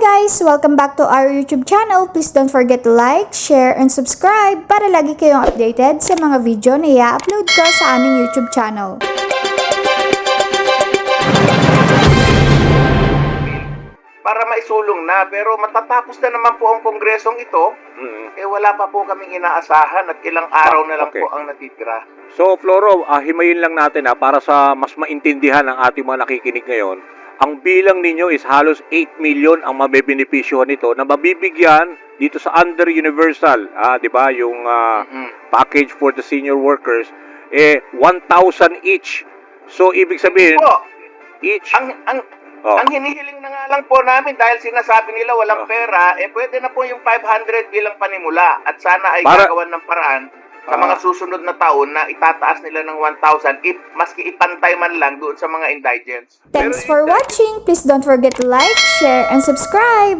guys! Welcome back to our YouTube channel. Please don't forget to like, share, and subscribe para lagi kayong updated sa mga video na i-upload ko sa aming YouTube channel. para maisulong na pero matatapos na naman po ang kongresong ito Mm. eh wala pa po kaming inaasahan at ilang araw na lang Okay. po ang natitira. So, Floro, ah, himayin lang natin ha, para sa mas maintindihan ng ating mga nakikinig ngayon. Ang bilang ninyo is halos 8 million ang mabebenepisyohan nito na mabibigyan dito sa Under Universal, ah, 'di ba, yung ah, Mhm. package for the senior workers eh 1,000 each. So, ibig sabihin, Po, each ang ang Oh. ang hinihiling na nga lang po namin dahil sinasabi nila walang Oh. pera, eh pwede na po yung 500 bilang panimula at sana ay Para- gagawan ng paraan sa mga susunod na taon na itataas nila ng 1,000 if maski ipantay man lang doon sa mga indigents. Thanks for watching! Please don't forget to like, share, and subscribe!